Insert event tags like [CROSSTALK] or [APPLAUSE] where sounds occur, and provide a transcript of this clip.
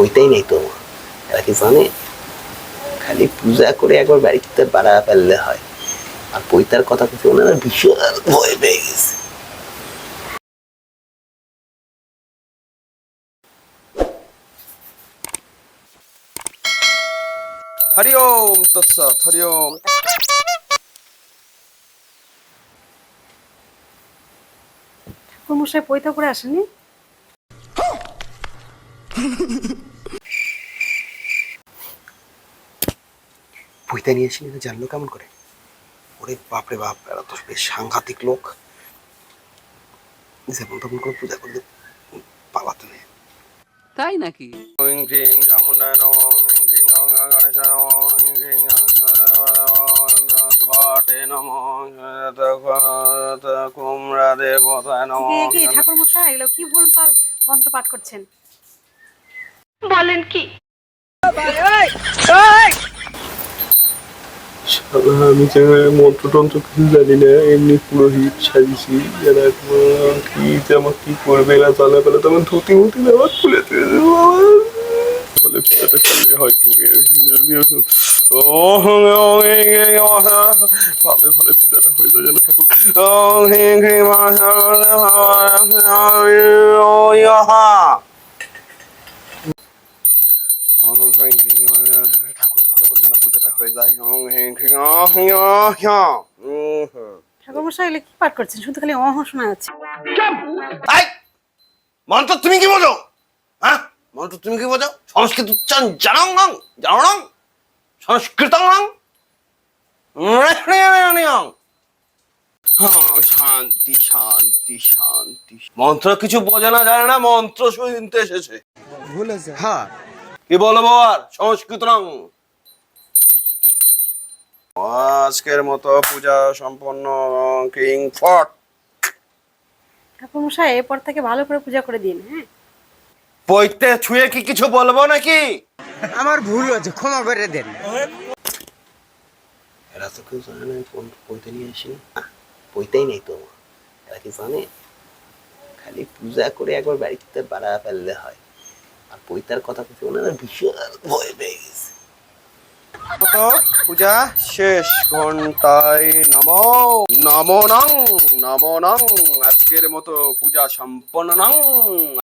পইতেই নেই তো। এরা কি জানে? খালি পূজা করে একবার বাড়িতে বাড়া ফেললে হয়। আর পৈতার কথা কিছু ওনারা বিশাল ভয় পেয়ে গেছে। হরি ওম তৎসৎ হরি ওম। ঠাকুরমশাই পৈতা করে আসেনি [LAUGHS] পৈতা নিয়ে এসে জানলো কেমন করে? ওরে বাপরে বাপ এরা তো বেশ সাংঘাতিক লোক। যেমন তেমন করে পূজা করলে পালাতে নেই তাই নাকি? কি এগুলো কি ভুল ভালো মন্ত্র পাঠ করছেন? শালা আমি যে মন্ত্র কিছু জানি না এমনি পুরোহিত সাজিছি এরা কি যে আমার কি করবে এরা জানা পেলে তো আমার ধুতি মুতি দেওয়া খুলে দিয়ে দেবো। ফলে পুজোটা করলে হয় কি ভালো ভালো পূজাটা হয়ে যায় যেন ঠাকুর ওং ক্রিং ক্রিং ঠাকুর ভালো করে যেন পূজাটা হয়ে যায় ঠাকুরমশাই কি পাঠ করছেন? শুধু খালি অহ শোনা যাচ্ছে। মন্ত্র তুমি কি বোঝো? হ্যাঁ? মন্ত্র তুমি কি বোঝো? সংস্কৃত উচ্চারণ জানো নং জানো নং সংস্কৃত নং শান্তি শান্তি শান্তি। মন্ত্র কিছু বোঝে না জানে না মন্ত্র শুনতে এসেছে। ভুলেছে হ্যাঁ কি বলব আর সংস্কৃত নং আজকের মতো পূজা সম্পন্ন কিং ফট ঠাকুরমশাই এরপর থেকে ভালো করে পূজা করে দিন হ্যাঁ? পৈতে ছুঁয়ে কি কিছু বলব নাকি? আমার ভুল হয়েছে ক্ষমা করে দেন। এরা তো কেউ জানে না পৈতে নিয়ে আসি। পৈতেই নেই তো। এরা কি জানে? খালি পূজা করে একবার বাড়িতে বাড়া ফেললে হয়। আর পৈতার কথা কিছু ওনারা ভীষণ ভয় পেয়ে গেছে। পূজা, শেষ ঘন্টায় নমো নমো নং নমো নং, আজকের মতো পূজা সম্পন্ন নং।